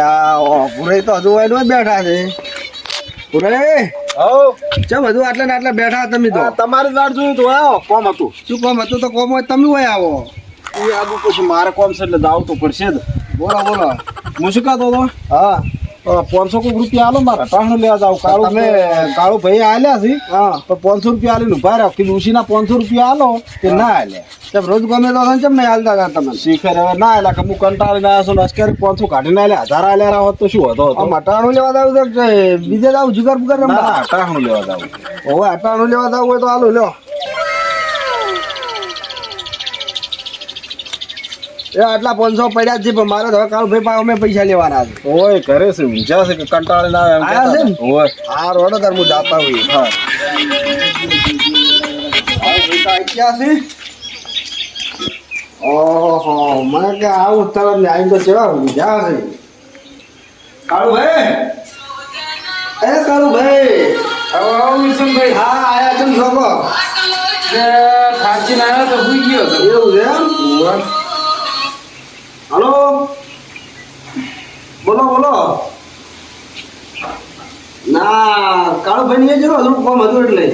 આ પૂરે તો હજુ વાઈડ બેઠા છે. પૂરે ચમ હજુ આટલા ને આટલા બેઠા તમે તો? તમારી વાટ જોયું તો આવો કોમ હતું. શું કોમ હતું? તો કોમ હોય તમે હોય આવો. એ આગુ પછી મારે કોમ છે એટલે દાવ તો પડશે જ. બોલો બોલો. હું શું કહેતો હતો? હા. પાંચસો કોઈક રૂપિયા આલો મારા ટાણું લેવા જાવ કાળું તમે- કાળું ભાઈ આલ્યા છે? હા. પણ પાંચસો રૂપિયા આલીને ઊભા રાખ કે ડોશીના પાંચસો રૂપિયા આલો કે ના આલ્યા? કેમ રોજ ગમે તો કેમ નહીં હાલતા હતા તમે? શીખર હવે ના આલ્યા કે હું કંટાળીને આવ્યો છું ને અત્યારે પાંચસો કાઢીને આલ્યા. હજાર આલ્યા હોત તો શું હતો અટાણું લેવા જાવ તો બીજે જાવ? જુગાર બુગાર ના રમવા લેવા જાવ. હવે અટાણું લેવા જાવ હોય તો આલો લ્યો. એ આટલા પાંચસો પડ્યા છે પણ મારે તો હવે કાલ ભાઈ પાસે અમે પૈસા લેવાના છે. ઓય ઘરે છે ઊંચા છે કે કંટાળીને આવે એમ આયા છે ને? ઓય. આ રોડો તાર હું જાતા હોય હા ઓહો મને કે આવું તરત ને આવીને તો ચેવા ઊંઝા છે. કાળુભાઈ? એ કાળુભાઈ આવો આવો ભાઈ હા આયા છે ને છોકરો. ના આવ્યો તો ભૂઈ ગયો એવું છે એમ? હલો? બોલો બોલો. ના કાળુભાઈ ને જરૂર હજુ કોમ હતું એટલે.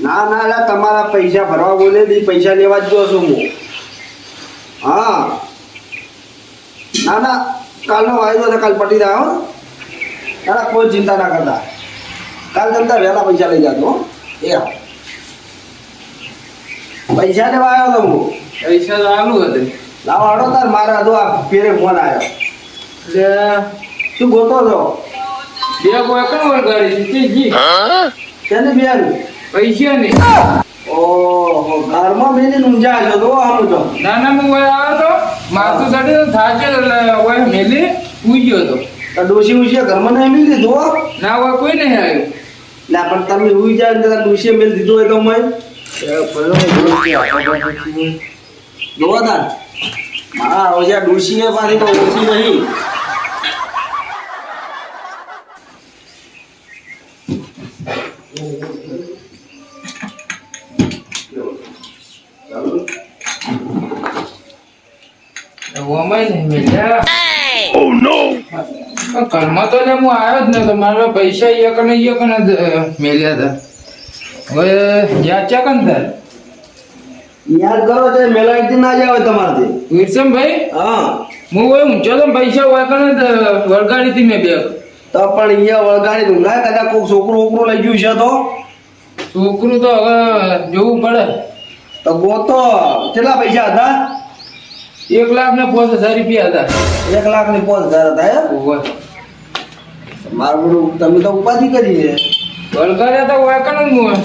ના ના એટલે તમારા પૈસા ભરવા બોલે દી પૈસા લેવા જ જો છું હું. હા. ના ના, કાલનો વાયદો છે, કાલ પટી જાય હો. કોઈ ચિંતા ના કરતા. કાલ જમતા વહેલા પૈસા લઈ જાતો એ પૈસા લેવા આવ્યો તો હું. પૈસા તો આલુ હતું લાવો આડો તાર મારા તો આ પેરે ફોન આવ્યો એટલે શું ગોતો છો? બે કોઈ કણ વળગાડી છે જી. તેને પૈસા નહીં ઓહો ઘરમાં બેની ઊંઝા છો તો આમ તો. ના ના હું આવ્યો તો માથું તો થાચે મેલી ગયો તો. તો ડોશી ઘરમાં નહીં મેલી દીધો ના હોય કોઈ નહીં આવ્યું. ના પણ તમે ઉઈ જાય ને ડોશીએ મિલ દીધો હોય તો મય. જોવો તો ને હું આવ્યો જ ને મારા પૈસા એક ને એક મેલ્યા હતા. હવે યાદ છે યાદ કરો તે મેલાઈટી ના જાવ તમારથી. વિરસમભાઈ હા. હું ઓય ઊંચો તો પૈસા જ વળગાડી હતી મેં બે. તો પણ અહીંયા વળગાડી દઉં ના કદાચ કોઈ છોકરું ઓકરું લઈ ગયું છે તો? છોકરું તો હવે જોવું પડે. તો ગોતો. કેટલા પૈસા હતા? એક લાખ ને પાંચ હજાર રૂપિયા હતા. એક લાખ ને પાંચ હજાર હતા. મારું તમે તો ઉપાધિ કરી છે. વળગાડ્યા તો.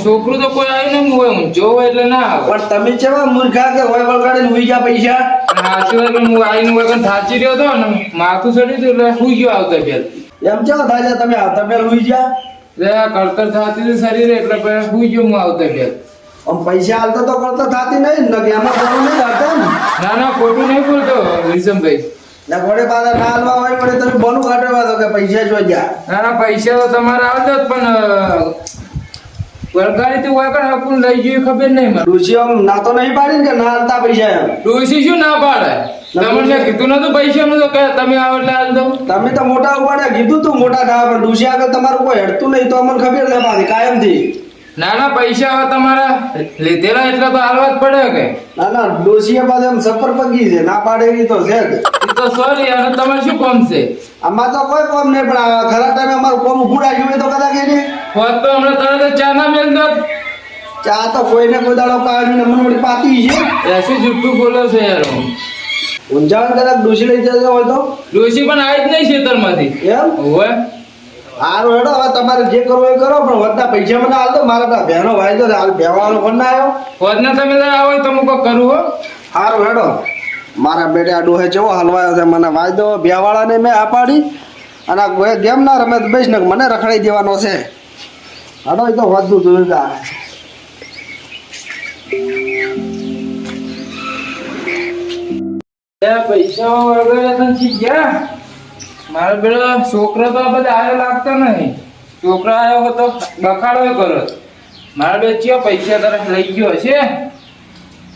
છોકરું તો કોઈ આવ્યું નહીં હોય. ઊંચો હોય એટલે ના આવે. પણ તમે કેવા મૂર્ખા કે હોય ગયા પૈસા? વાત હું આવીને હોય થાચી રહ્યો હતો ને માથું ચડી હતું એટલે હુઈ ગયો આવતા પેલ. એમ કેવા થાય તમે? આવતા પેલા ઉઈ ગયા? એટલે કળતર થતી હતી શરીરે એટલે હુઈ ગયો હું આવતા પેલ. આમ પૈસા હાલતા તો કરતા થાતી નહીં ને એમાં કરો નહીં કરતા ના. ના ખોટું નહીં બોલતો વિરસમભાઈ ને ઘોડે પાછા ના હાલવા હોય વડે તમે બનું કાઢવા દો કે પૈસા જો ગયા. ના ના પૈસા તો તમારે આવતો પણ વળગાડી થી હોય કને લઈ જઈએ ખબર નહીં મને. આમ ના તો નહીં પાડી કે ના હાલતા પૈસા એમ? ડોશી શું ના પાડે? તમને કીધું નતું પૈસા નું તો કે તમે આવો એટલે હાલ દઉં. તમે તો મોટા ઉપાડ્યા કીધું તું મોટા ખાવા પણ ડોશી આગળ તમારું કોઈ હડતું નહીં તો અમને ખબર છે કાયમ કાયમથી. ના ના પૈસા હવે તમારા લીધેલા એટલે તો હાલવા જ પડે કે? ના ના ડોશીએ પાછી એમ સફર પગી છે ના પાડે એવી તો છે જ. તો સોરી અને તમે શું કામ છે? આમાં તો કોઈ કોમ નહીં પણ ખરા ટાઈમે અમારું કોમ ઉભુડા ગયું તો કદાચ એને હોત તો હમણાં તરત ચા ના મેલ દો ચા તો કોઈને કોઈ દાડો કાઢી ને મને વળી પાતી છે. એસી જુઠ્ઠું બોલો છે યાર. ઊંઝાણ કદાચ ડોશી લઈ જતો હોય તો? ડોશી પણ આવી જ નહીં ખેતરમાંથી. એમ? હોય હારું હેડો હવે તમારે જે કરવું એ કરો પણ વધતા પૈસા મને હાલ દો મારા પાસે બહેનો વાયદો તો હાલ બેવાનો ફોન ના આવ્યો. વધને તમે આવો તો હું કોક કરું હો. હારું હેડો મારા બેટા આ ડોહે જેવો હલવાયો છે મને વાયદો બેવાળાને મેં આ પાડી અને કોઈ ગેમ ના રમે તો બેસ ને મને રખડાઈ દેવાનો છે. હાડો એ તો વધુ જોયું પૈસા વગેરે તને ગયા? મારો પેલો છોકરો તો બધા આવ્યો લાગતો નહીં. છોકરો આવ્યો હતો, બખાડો કરો મારો બે ચિયો પૈસા તરફ લઈ ગયો છે.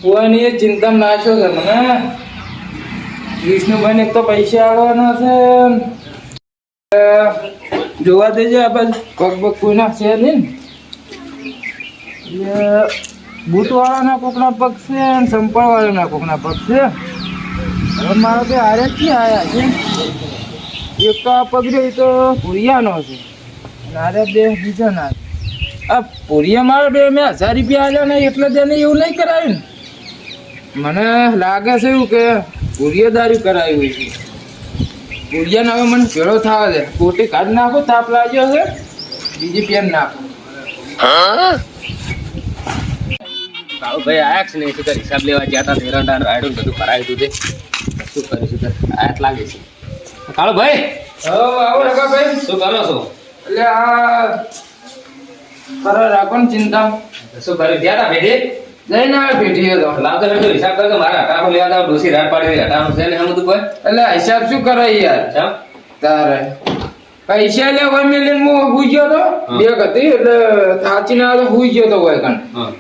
કોઈની ચિંતા નાખ્યો છે મને. વિષ્ણુભાઈ એક તો પૈસા આવવાના છે. જોવા દેજે આ બાજુ. પગ પગ કોઈના છે નહીં. ભૂતવાળાના કોકના પગ છે અને સંપળ વાળાના કોકના પગ છે. હવે મારો બે હારે જ ક્યાં આવ્યા છે. એક પગડ્યો એ તો પુરિયાનો છે. અને બે બીજાના છે. આ પુરિયા મારો બે મેં હજાર રૂપિયા આવ્યા ને એટલે તેને એવું નહીં કરાયું ને. મને લાગે છે એવું કે પુરિયાદારી કરાયું છે. પુરિયાને હવે મને ભેળો થવા દે. કોટી કાઢ નાખો, તાપ લાગ્યો છે. બીજી પેન નાખો. ભાઈ આયા છે ને શું હિસાબ લેવા ગયા હતા એરંડા રાયડું બધું કરાવી દીધું છે શું કર્યું શું કરે આયાત લાગે છે. કાળુ ભાઈ? આવો આવો રકાભાઈ શું કરો છો? એટલે આ કરો રાખો ને ચિંતા. શું કરી? ગયા તા ભેટી? જઈને આવે ભેટી તો. લાવતો રહેજો હિસાબ કરજો મારા હટાણું લેવા જાવ ડોસી રાત પાડી હટાણું છે ને બધું કોઈ? એટલે હિસાબ શું કરાય યાર? તારે. પૈસા લે હોય મિલિયન હું હુઈ ગયો તો. બે હતી એટલે થાચી ના તો હુઈ ગયો તો હોય કણ.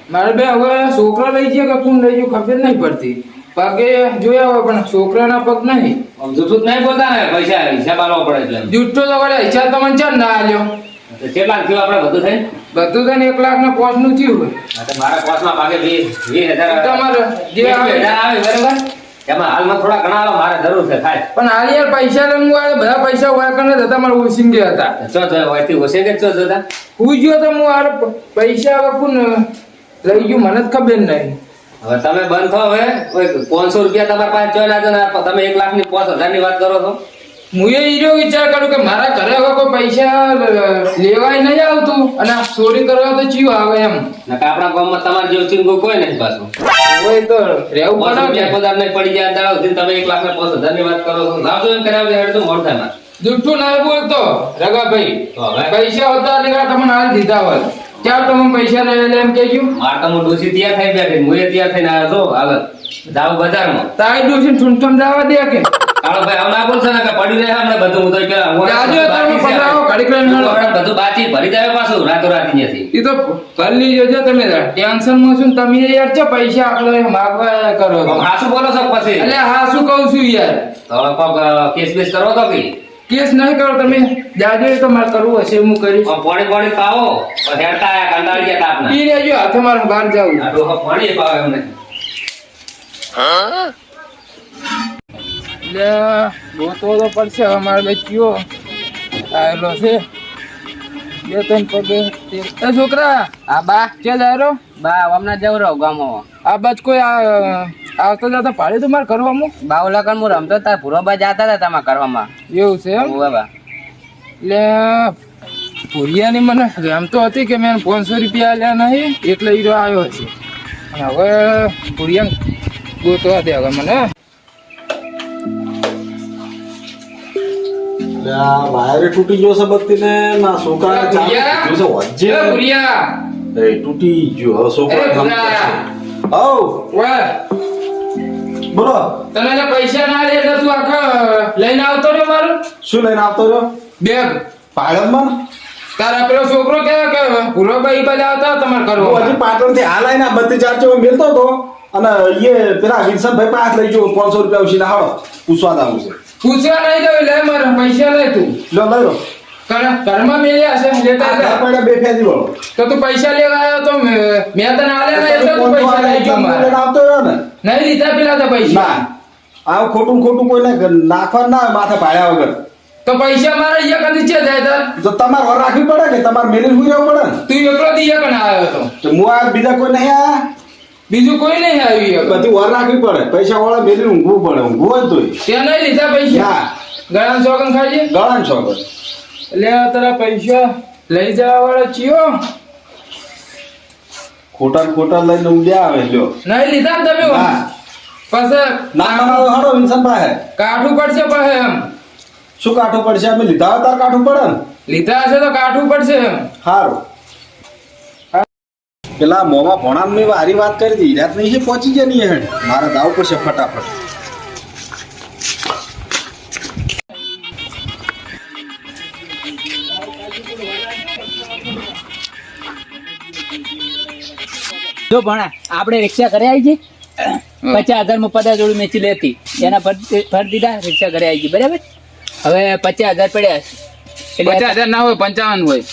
મારે બે હવે છોકરો લઈ ગયો કે કોણ લઈ ગયો ખબર નહીં પડતી. પગે જોયા હોય પણ છોકરાના પગ નહીં. જૂઠું જ નહીં બોલતા ને પૈસા હિસાબ આલવો પડે એટલે જૂઠો તો વળે હિસાબ તો મને ચાલ ના આલ્યો? કેટલા થયું આપણે બધું થઈ બધું થઈને ને એક લાખ ને પાંચનું થયું હોય. મારા મારા કોસમાં ભાગે વીસ વીસ હજાર. તમારે જે આવે. બરાબર? એમાં હાલમાં થોડા ઘણા મારે જરૂર છે ખાસ પણ હાલ યાર પૈસા લઈને હું આ બધા પૈસા હોય કરીને જતા મારા ઓસિંગે હતા. ચો ચો હોયથી કે ચો હું ગયો તો હું આ પૈસા વખું લઈ ગયું મને જ ખબર નહીં. હવે તમે બંધ થો હવે પાંચસો રૂપિયા તમારા પાસે ચોયલા છે ને તમે એક લાખની પાંચ હજારની વાત કરો છો? હું એ ઈરો વિચાર કરું કે મારા ઘરે હવે કોઈ પૈસા લેવાય નહીં આવતું અને આ ચોરી કરવા તો ચિયો આવે એમ. કે આપણા ગામમાં તમારા જેવું ચીંગો કોઈ નહીં પાછું. કોઈ તો રહેવું પડે રૂપિયા પગાર નહીં પડી ગયા સુધી તમે એક લાખ ને પાંચ હજારની વાત કરો છો. લાવજો એમ કર્યા હેડ તો મોટા મારે. જુઠ્ઠું ના બોલતો રગાભાઈ પૈસા હતા લેવા તમને હાલ દીધા હોત. ક્યાં તમે પૈસા લઈ લે એમ કહેજો. માર તો ડોસી તૈયાર થઈ બેઠી. હું એ ત્યાં થઈને આવ્યો છો હાલત જાવ બજારમાં. તારી ડોસી ઠુંઠમ જવા દે કે. કાળો ભાઈ આવું ના બોલશો ને કે પડી રહે હમણાં બધું. હું તો કે આજે તમે પડાવો. પકડાવો, ઘડીક રહીને બધું બાચી ભરી જાય પાછું રાતો રાત અહીંયાથી. ઈ તો ભલી જોજો તમે ટેન્શનમાં છું તમે યાર છે પૈસા આટલો માગવા કરો હાસુ હા શું બોલો છો પછી? એટલે હા શું કહું છું યાર. તો કેસ બેસ કરો તો કે? કેસ નહીં કરો તમે. જાજો તો મારે કરવું હશે હું કરીશ. પાણી પાણી પાવો. હેડતા આયા કંટાળી ગયા તાપના. પી લેજો હાથે મારે બહાર જાવું. આ પાણી પાવે એમને. લે ગોતો તો પડશે હવે મારે બે કયો આવેલો છે. બે ત્રણ પગે. એ છોકરા આ બા. કે જાય રહ્યો? બા હમણાં જવું રહો ગામમાં. આ બાજ કોઈ આ- આવતા જતો પાડ્યું તું મારે કરવામાં બાઉ લગન હું રમતો તા ભૂરોબા જતા હતા તમારા કરવામાં એવું છે એમ? બાબા એટલે ભૂરિયાની મને રમતો હતી કે મેં પાંચસો રૂપિયા આલ્યા નહીં એટલે હીરો આવ્યો છે. હવે ભૂરિયા ગોતવા દે હવે મને. આ વાયરે તૂટી ગયો છે બત્તી ને ના છોકરા તૂટી ગયો. હવે છોકરા. બોલો. તને એને પૈસા ના લે એટલે તું આખા લઈને આવતો રહ્યો મારું? શું લઈને આવતો રહ્યો? બેગ. પાડમમાં તારા પેલો છોકરો કે પૂરો ભાઈ બધા આવતા તમારે કરવો હજી પાટણથી હાલ આવીને બધી ચાર્જ મેલતો હતો. અને એ પેલા વિલ્સનભાઈ પાસ લઈ ગયો પાંચસો રૂપિયા ઉછીને. હાડો પૂછવા દાવું છે. પૂછવા નહીં જવું લે મારે પૈસા લે તું. લો લઈ ઘરમાં મેલ્યા હશે લેતા આ ઘર બે ફેરી વાળો તો તું પૈસા લેવા આવ્યો તો મેં તને આલ્યા નહીં એટલે તું પૈસા લઈ ગયો મારે. આવતો રહ્યો ને. નહીં લીધા પેલા તો પૈસા. ના. આ ખોટું ખોટું કોઈને નાખવા ના માથે પાડ્યા વગર. તો પૈસા મારે અહીંયા કદી છે જાય તો તમારે વર રાખવી પડે કે તમારે મેલી હુઈ રહેવું પડે તું એકલો દિયા કણ આવ્યો તો તો હું આ બીજા કોઈ નહીં આયા? બીજું કોઈ નહીં આવ્યું એક. બધી વર રાખવી પડે. પૈસા વાળા મેલી ઊંઘવું પડે ઊંઘવું હોય તો ત્યાં. નહીં લીધા પૈસા? ગળાન ચોકન સોગન ગળાન ગળા તારા પૈસા લઈ જવા વાળો ચિયો ખોટા ખોટા લઈને ઊંઘ્યા આવે લ્યો. નહીં લીધા તમે? પછી ના બનાવો હાડો વિન્સન પાસે કાઠું પડશે પછી એમ. શું કાઠું પડશે? અમે લીધા કાઠું પડે ને? લીધા હશે તો કાઠું પડશે એમ. સારું પેલા મોમાં ભણામ મેં હારી વાત કરી હતી રાત નહીં પહોંચી ગયા નહીં હેડ. મારે દાવ પડશે ફટાફટ. જો ભણા આપણે રિક્ષા કરી આવી છે પચાસ હજારમાં પચાસ જોડી મેચી લેતી. એના ફર ફર દીધા રિક્ષા ઘરે આવી ગઈ બરાબર? હવે પચાસ હજાર પડ્યા પચાસ હજાર ના હોય પંચાવન હોય.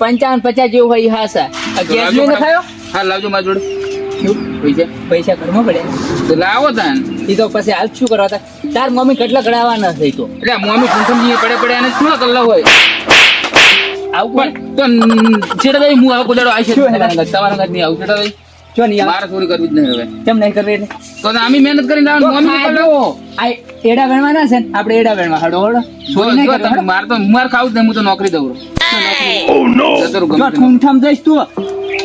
પંચાવન પચાસ જેવું હોય એ સર લાવજો લઈને થયો હા લાવજો મારા જોડે. પૈસા પૈસા ઘરમાં પડ્યા? તો લાવો તાન. એ તો પછી હાલ શું કરવા તા તાર મમ્મી કેટલા ગળાવાના થઈ તો? એટલે મોમી કુંઠમજી પડે પડે અને શું કલ્લા હોય? આવું પણ તો છેડા ભાઈ હું હવે કુદાડો આવી છે તમારા ઘર નહીં આવું છેડા દઈ જો નહીં મારે થોડી કરવી જ નહીં હવે. કેમ નહીં કરવી એટલે? તો આમી મહેનત કરીને લાવવાનું મમ્મી ખાજો. આ એડા વેણવાના છે ને આપણે એડા વેણવા. હડો હડો ચોરી નહીં હડો. માર તો માર ખાવું જ નહીં હું તો નોકરી દઉં. ઓ નો જો ગમે તે. જઈશ તું.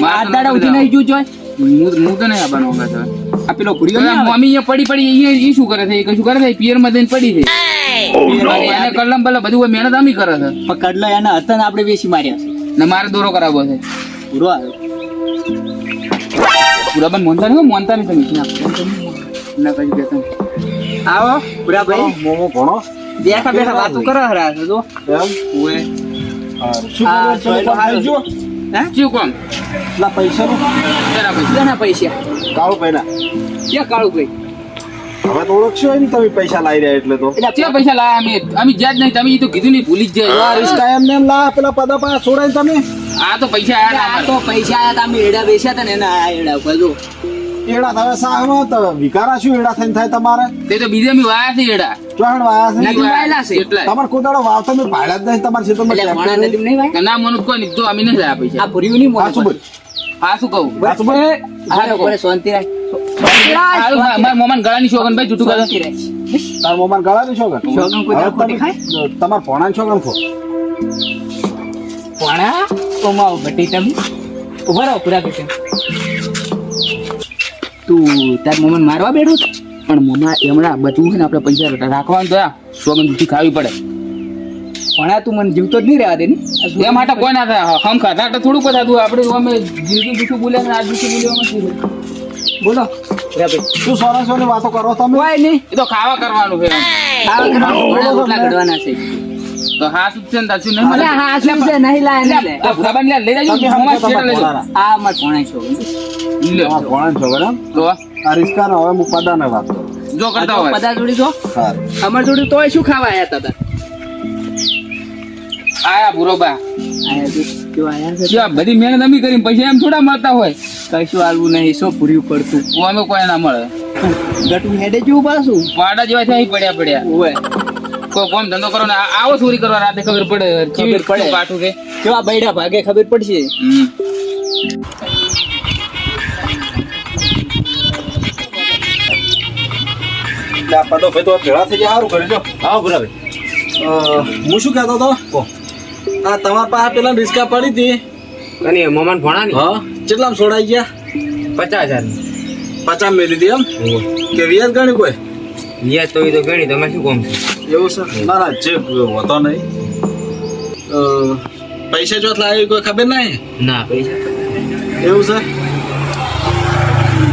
માર દાડા ઉઠી નહીં જોઈ જોય હું હું તો નહીં આવવાનો હવે તો. આ પેલો ભૂરીઓ ના મમ્મી અહીંયા પડી પડી અહીંયા ઈ શું કરે છે? એ કશું કરે છે? પિયરમાં જઈને પડી છે. એને કલમ ભલે બધું મહેનત આમી કરે છે. પણ કડલા એના હતા ને આપણે બેસી માર્યા છે. ને મારે દોરો કરાવવો છે. પૂરો આવ્યો. પૂરા બંધ મોનતા નહીં મોનતા નહીં તમે ના કઈ નહીં. આવો પૂરા ભાઈ મોમો ભણો. બેઠા બેઠા વાતો કરો હરા જો. એમ ઓએ. શું કોમ પેલા પૈસા કેટલાના પૈસા. કાળું પૈના ક્યાં કાળું ભાઈ હવે તો ઓળખશો નહીં તમે પૈસા લાવી રહ્યા એટલે તો. એટલે ચિયા પૈસા લાયા અમે? અમે જ્યાં જ નહીં તમે તો કીધું નહીં ભૂલી જ આ રિસ્કા એમ ને એમ પેલા પદા પા છોડાય તમે? આ તો પૈસા આયા આ તો પૈસા આયા તા એડા બેસ્યા હતા ને એના આ એડા ઉપર જો. એડા તમે સાહમાં તો વિકારા શું એડા થઈને થાય તમારે? તે તો બીજે વાયા છે એડા. ચોહણ વાયા છે? નદી વાયેલા છે. એટલા તમારે મેં જ નહીં તમારા ખેતરમાં એટલે નહીં ના કોઈ નહીં તો અમે નહીં લાયા આ પૈસા ભૂરીયું નહીં હા, શું હા શું કહું. હા, શું બોલ? હા શાંતિ રાખ. ગળાની શોખન ભાઈ જૂઠું કરે તાર મોમાન ગળાની છોકર છોકરાને કોઈ ખાય? તમારા ભોણાની છોકર ખો. ભણા કોમાઓ ભટી તમે? ઊભા રહો પૂરા બેઠે. તું તાર મમ્મી મારવા બેઠો છે? પણ મમ્મા એમણા બચવું છે ને આપણે પૈસા રાખવાનું તો શોગન જૂઠી ખાવી પડે. પણ તું મને જીવતો જ નહીં રહેવા દે ને? એ માટે કોઈ ના થાય. હમ ખાતા થોડુંક થતું આપણે અમે જીવતું જૂઠું બોલ્યા ને આ જૂઠું બોલ્યા? બોલો. શું સરસની વાતો કરો તમે? કોઈ નહીં. એ તો ખાવા કરવાનું છે. ખાવા કરવાનું. રોટલા ઘડવાના છે. તો હા શું છે ને નહીં અલે હા શું છે? નહીં લાય લે તો ભૂરાબાને લ્યા, લઈ જાજો તમે મોંમાં સમજો શેઠ લઈ જાઓ. તમારા. આ અમાર ભણા છો. લ્યો. તમારા ભોણાની છોકર એમ તો? આ રિસ્કા હવે હું પદાને વાત જો કરતા હોય. બધા જોડી જો. સારું. અમાર જોડી તોય શું ખાવા આયા તા તા આયા ભૂરોબા. આયા છે આયા છે. બધી મહેનત અમે કરી પૈસા એમ થોડા મળતા હોય. કશું આવું નહીં શું પૂર્યું પડતું? અમે કોઈ ના મળે. ગટું હેડે જેવું પાછું? પાડા જેવા છે પડ્યા પડ્યા. હોય કોઈ કોમ ધંધો કરો ને આવો ચોરી કરવા રાતે ખબર પડે. ખબર પડે. પાઠું કે કેવા બૈડા ભાગે ખબર પડશે? ભાઈ તો ભેળા થઈ જાય સારું કરી જો. હા બરાબર હું શું કહેતો હતો? આ તમારા પાસે પેલા રિસ્કા પડી હતી. અને મમાન ભણા હા. કેટલામાં છોડાઈ ગયા? પચાસ હજાર પચાસ મેં લીધી એમ? કે વ્યાજ ગણી કોઈ? વ્યાજ તો એ તો ગણી તમે શું કોમ એવું છે? ના ના જે હોતો નહીં. પૈસા જો લાવી કોઈ ખબર નહીં? ના પૈસા એવું છે?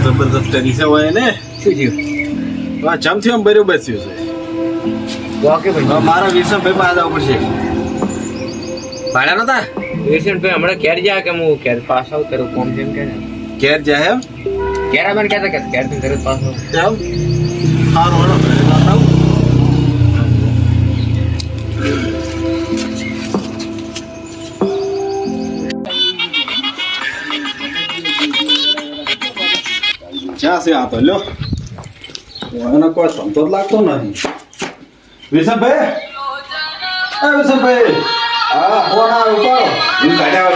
જબરદસ્ત છે હોય ને? શું થયું? હા જમ થયું બરોબર થયું છે. ઓકે ભાઈ. મારા વિષમ ભાઈ પાસે આવવું પડશે. ભાડ્યા નતા? વિરસન ભાઈ હમણાં ઘેર જા કે હું ઘેર પાસ આવું તારું કોમ જેમ કે ને ઘેર જાય એમ ઘેર આવવાનું કહેતા કે ઘેરથી તરત પાસ આવું એમ સારું હેડો ઘરે જતા આવું. ક્યાં છે આ તો લ્યો એને કોઈ સમતો જ લાગતો નથી વિશનભાઈ એ વિશનભાઈ હા ફોન આવે ઉપાડો હું કાઢ્યા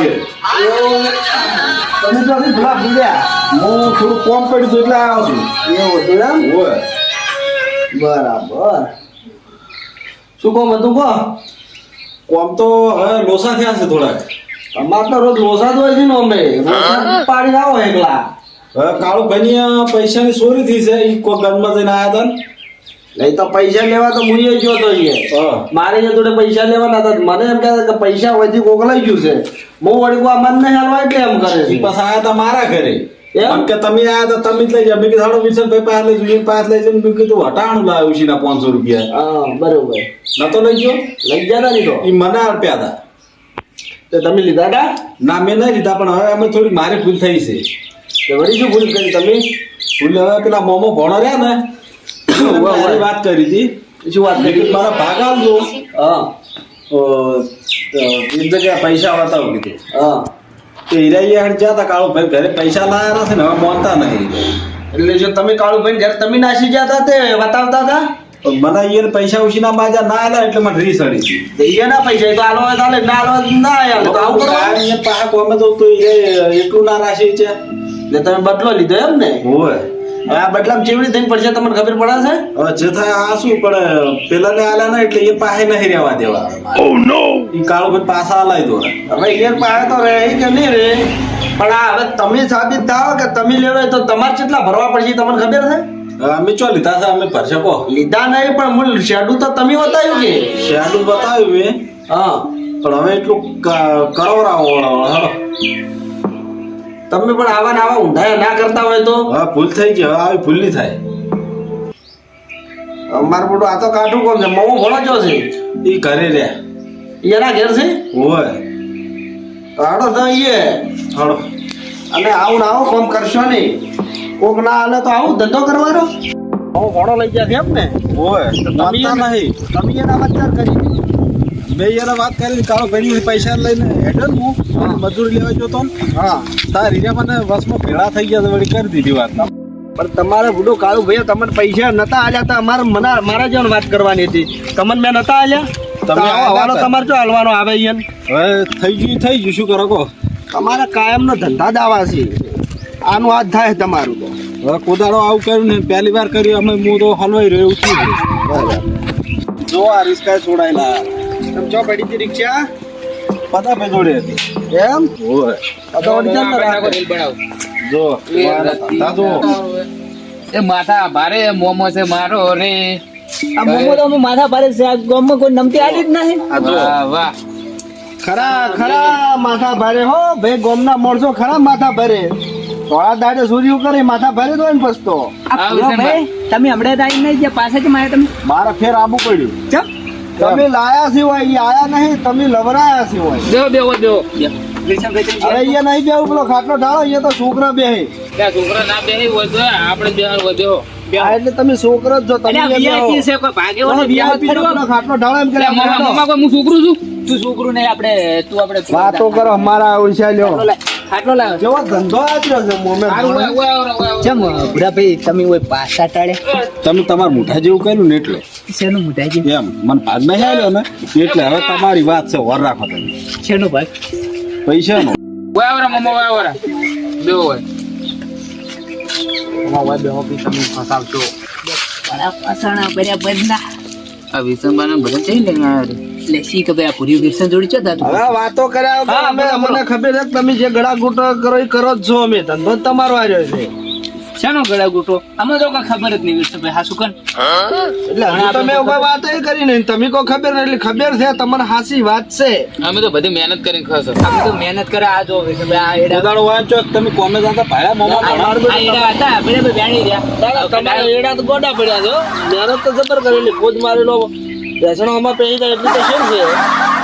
તમે તો હજી ભલા ભૂલ્યા. હું થોડું કોમ પડ્યું હતું એટલે આવ્યો છું. એવું હતું એમ? હોય. બરાબર. શું કોમ હતું કો કોમ તો હવે લોસા થયા છે થોડાક. અમાર તો રોજ લોસા જ હોય છે ને અમે. પાડી આવો એકલા. હવે કાળુભાઈની પૈસાની ચોરી થઈ છે. એ કોઈ ગનમાં જઈને આવ્યા હતા ને? નહીં તો પૈસા લેવા તો હું ગયો તો અહીંયા. મારે જે જોડે પૈસા લેવાના હતા મને એમ કહેતા કે પૈસા હોયથી કોકલાઈ ગયું છે. બહુ વળી આ મન નહીં હાલવા એટલે એમ કરે છે. પાછા આવ્યા તો મારા ઘરે. એમ? કે તમે આયા તો તમે જ લઈ જાવ મેં કીધું હાડો ભાઈ પાસે લઈ જઈએ પાસે લઈ જઈને મેં કીધું હટાણું લાવ્યું છે ના પાંચસો રૂપિયા. હા બરોબર. નતો લઈ ગયો? લઈ ગયા નહીં તો એ મને આપ્યા હતા તો તમે લીધા હતા ના મેં નહીં લીધા પણ હવે અમે થોડી મારી ભૂલ થઈ છે. તો વળી શું ભૂલ કરી તમે? ભૂલ હવે પેલા મોમો ભણો રહ્યા ને મારી વાત કરી હતી. શું વાત કરી? મારા ભાગ આવજો હા. એક જગ્યાએ પૈસા બતાવું કીધું. હા. તો હીરા હેડ જ્યાં તા કાળો ભાઈ ઘરે પૈસા લાયા નથી ને હવે મોનતા નથી. એટલે જો તમે કાળુભાઈ ઘરે તમે નાસી ગયા હતા તે બતાવતા હતા? મને અહીંયા પૈસા ઉછીના માજા ના આલ્યા એટલે મને રીસ અડી હતી તો એના પૈસા તો આલો આલે, ના આલો ના આલે. તો આવું. અહીંયા પાક અમે તો તો એટલું ના રાશી છે. એટલે તમે બદલો લીધો એમ ને હોય. આ બદલામાં ચેવડી થઈને પડશે તમને ખબર પડે છે? હવે જે થાય આ શું પણ પેલા ને આલા ના એટલે એ પાસે નહીં રહેવા દેવા. ઓ નો એ કાળો ભાઈ પાછા આલાય દો હવે એ પાસે તો રહે કે નહીં રે પણ આ હવે તમે સાબિત થાવ કે તમે લેવાય તો તમારે કેટલા ભરવા પડશે તમને ખબર છે? અમે ચો લીધા છે? અમે ભરશે કો લીધા નહીં પણ મૂળ શેડું તો તમે બતાવ્યું કે? શેડું બતાવ્યું મેં હા. પણ હવે એટલું કરાવરાવો હેડો તમે પણ આવા ને આવા ઊંધા ના કરતા હોય તો? હા ભૂલ થઈ ગઈ. હવે આવી ભૂલ નહીં થાય. અમાર મોટું આ તો કાઠું કોણ છે? મમો ભણો જો છે. એ ઘરે રહ્યા એના ઘેર છે? હોય. હાડો તો એ હાડો અને આવું ને આવું કામ કરશો નહીં. કોક ના હાલે તો આવું ધંધો કરવાનો. હું ઘોડો લઈ ગયા છે એમ ને હોય તમે નહીં. તમે એના વિચાર કરી મેં યાર વાત કરી કાળો ભાઈ પૈસા લઈને હેડલ હું મજૂરી લેવા જતો હા. તાર હીરા મને વસમાં ભેળા થઈ ગયા વળી કરી દીધી વાત. પણ તમારે બુડો કાળું ભાઈ તમને પૈસા નતા આલ્યા તા અમારે મને મારા જેવું વાત કરવાની હતી. તમને મેં નતા આલ્યા? તમે હવાલો તમારે જો હાલવાનો આવે અહીંયા હવે થઈ ગયું થઈ ગયું. શું કરો કહો? તમારે કાયમનો ધંધા દાવા છે. આનું હાથ થાય તમારું. તો હવે કોદાળો આવું કર્યું ને પહેલી વાર કર્યું અમે હું તો હલવાઈ રહ્યો છું જો આ રિસ્કા છોડાયેલા. તમે ચો પડી હતી રિક્ષા પતા પે જોડે હતી. એમ? હોય. આ વળી ચાલ ને રીલ બનાવ. જો ધંધા એ માથા ભારે મોમો છે મારો રે. આ મોમો તો અમે માથા ભારે છે આ ગામમાં કોઈ નમતી આલી જ નહીં. વાહ વાહ. ખરા ખરા માથા ભારે હો. ભાઈ ગોમના માણસો ખરા માથા ભારે. થોડા દાડે સૂર્યું કરે માથા ભારે તો. ને પસ્તો ભાઈ તમે હમણાં તારી નહીં જે પાસે જ મારે તમે. મારા ફેર આબુ પડ્યું. ચમ. તમે લાયા સિવાય આયા નહીં તમે લવરાયા સિવાય દેવો દેવો દેવો. વિરસમભાઈ અહીંયા નહીં બેવું પેલો ખાટલો ઢાળો અહીંયા તો છોકરા બે છોકરા ના બે હોય તો આપણે બે હોય એટલે તમે છોકરો જ છો તમે અહીંયા છે કોઈ ભાગે ને VIP VIP નો ફરવા. પેલો ખાટલો ઢાળો એમ કે મમ્મા મમ્મા કોઈ હું છોકરું છું? તું છોકરું નહીં આપણે તું આપણે વાતો કરો અમારા ઓળશા લ્યો લાવ્યો જેવો ધંધો આપ્યો છે મોમે ઓય. ચમ ભૂરાભાઈ તમે ઓય પાસા ટાળ્યા તમે તમારા મોઢા જેવું કર્યું ને એટલે. શેનું મોટાજી એમ મને ભાગ નહીં આવ્યો ને. એટલે હવે તમારી વાત છે વર રાખો તમે. શેનું ભાઈ પૈસાનો. ઓય ઓય મમ્મા ઓય ઓય દેવો હોય પણ આ પાસાણા બરાબર ના આ વિસંબાને બધા જઈ લઈને આવ્યા રે એટલે શી કે ભાઈ આ પૂરી વિરસન જોડી છે હવે વાતો હા, અમે. અમને ખબર છે તમે જે ગળા ગુટો કરો એ કરો જ છો અમે. ધંધો જ તમારો આવ્યો છે. શેનો ગળા ગુટો અમે તો કઈ ખબર જ નહીં વિરસનભાઈ. હા શું એટલે હજુ તમે ઊભા વાત એ કરી નહીં. તમે કોઈ ખબર નહીં એટલે ખબર છે તમને હાસી વાત છે. અમે તો બધી મહેનત કરીને ખાશો અમે તો મહેનત કરે આ જો વિરસનભાઈ આ એડા કોદાળો વાંચો તમે કોમે જાતા ભાડા મોમા આ ભણા. આ એડા હતા બરાબર વેણી રહ્યા. તમારા એડા તો ગોડા પડ્યા છો. મહેનત તો જબર કરેલી ખોજ મારેલો. બેસણો આમાં પહેરી જાય એટલું તો શું છે?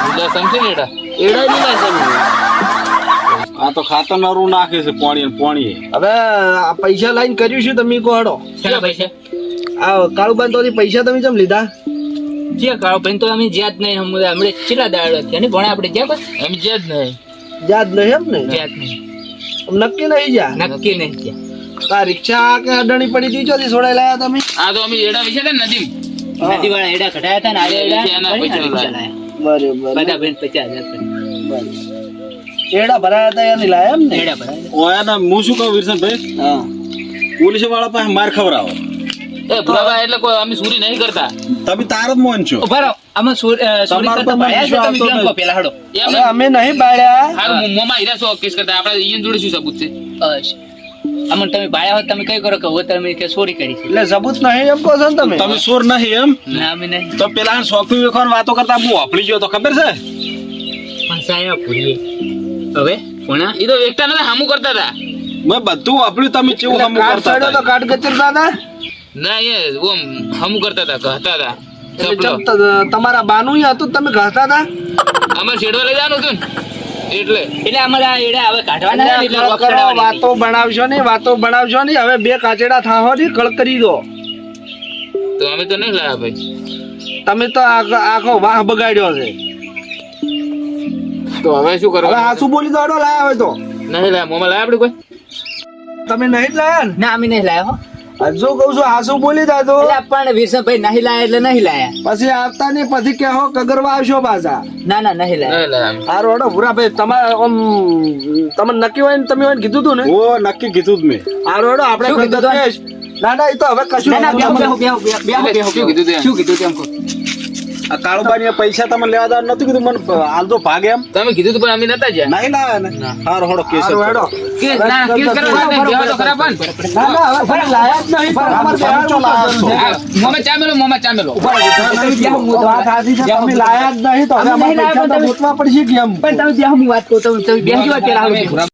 એટલે છે ને એડા એડા જ ના આ તો ખાતર નરું નાખે છે પોણી ને પોણી હવે આ પૈસા લાઈન કર્યું છે તમે કહો હડો શેના પૈસા? આ કાળુબાન તો પૈસા તમે કેમ લીધા? જે કાળો ભાઈ તો અમે જ્યાં જ નહીં હમણાં હમણે કેટલા દાડો થયા? ને ભણે આપણે જ્યાં બસ અમે જ્યાં જ નહીં. યાદ નહીં એમ ને? જ્યાં જ નહીં. નક્કી નહીં જ્યાં નક્કી નહીં જ્યાં રિક્ષા કે અડણી પડી હતી ચોથી છોડાઈ લાયા તમે? આ તો અમે એડા વિશે ને નદી નદી વાળા એડા કઢાયા હતા ને આજે એડા. બરાબર. બધા બેન પચાસ હજાર એડા ભરાયા હતા એની લાયા એમ ને? એડા ભરાયા. ઓયા ના હું શું કહું વિરસનભાઈ હા. પોલીસવાળા પાસે માર ખવડાવો. એ ભરાવા એટલે કોઈ અમે સુરી નહીં કરતા. તમે તાર જ મોન છો. બરાબર અમે સોરી કરતા તો છો તમે કેમ પેલા હડો. અમે નહીં બાળ્યા હા મોમાં હીરા સો કેસ કરતા. આપણે ઈયન જોડે શું સબૂત છે? અશ. આમાં તમે ભાયા હોત તમે કઈ કરો કે તમે કે ચોરી કરી છે? એટલે સબૂત નહીં એમ કહો છો ને તમે? તમે ચોર નહીં એમ? ના અમે નહીં. તો પેલા શોખી વેખવાન વાતો કરતા હું વાપરી ગયો તો ખબર છે? પણ સાહેબ ભૂલીએ. હવે કોણા એ તો એકતા નતા હામું કરતા હતા મેં બધું વાપર્યું તમે કેવું હામું કરતા હતા તો કાટ ગચર દાદા ના એ ઓમ હામું કરતા હતા કહેતા હતા તમારા બાનું હતું તમે કહેતા હતા અમારે છેડવા લઈ જવાનું હતું એટલે એટલે અમારે આ એડા હવે કાઢવાના એટલે કરો, વાતો બનાવશો નહીં વાતો બનાવશો નહીં હવે બે કાચેડા થાહો ની કળ કરી દો. તો અમે તો નહીં લાયા ભાઈ. તમે તો આખો આખો વાહ બગાડ્યો છે. તો હવે શું હવે આ શું બોલી દો લાયા હવે તો. નહીં લાયા મોમાં લાયા આપણે કોઈ? તમે નહીં લાયા ને? ના અમે નહીં લાયા હો. હજુ કઉ છું? હાસુ બોલી દા તો એટલે પણ વિરસનભાઈ નહીં લાયા એટલે નહીં લાયા. પછી આવતા નહીં પછી કહો કગરવા આવશો પાછા. ના ના નહીં લાયા. આ રોડો ભૂરાભાઈ તમારે આમ તમને નક્કી હોય ને તમે હોય કીધું તું ને? ઓ નક્કી કીધું જ મેં. આ રોડો આપણે કીધું તું? ના ના એ તો હવે કશું ના ના બે બે બે બે બેહો એટલે બેહો શું કીધું તે? શું કીધું તેમ કહો? આ કાળુબાની પૈસા તમે લેવા દેવા નતું કીધું મને હાલ તો ભાગે એમ. તમે કીધું તું પણ અમે નતા જ્યાં નહીં લાયા ને હાર હોડો કેસ હેડો. કે ના કેસ કરવા નહીં બેહો તો ખરા પણ ના ના હવે તમે લાયા જ નહીં પણ અમારે બરાબર બેહાડવું લાયા. મોમાં મોમાં વાત છે, તમે લાયા જ નહીં તો હવે અમે નહીં અમારે લાયા પૈસા તો પણ પડશે કેમ પણ તમે બેહો હું વાત કહું તમે તમે વાત પેલા.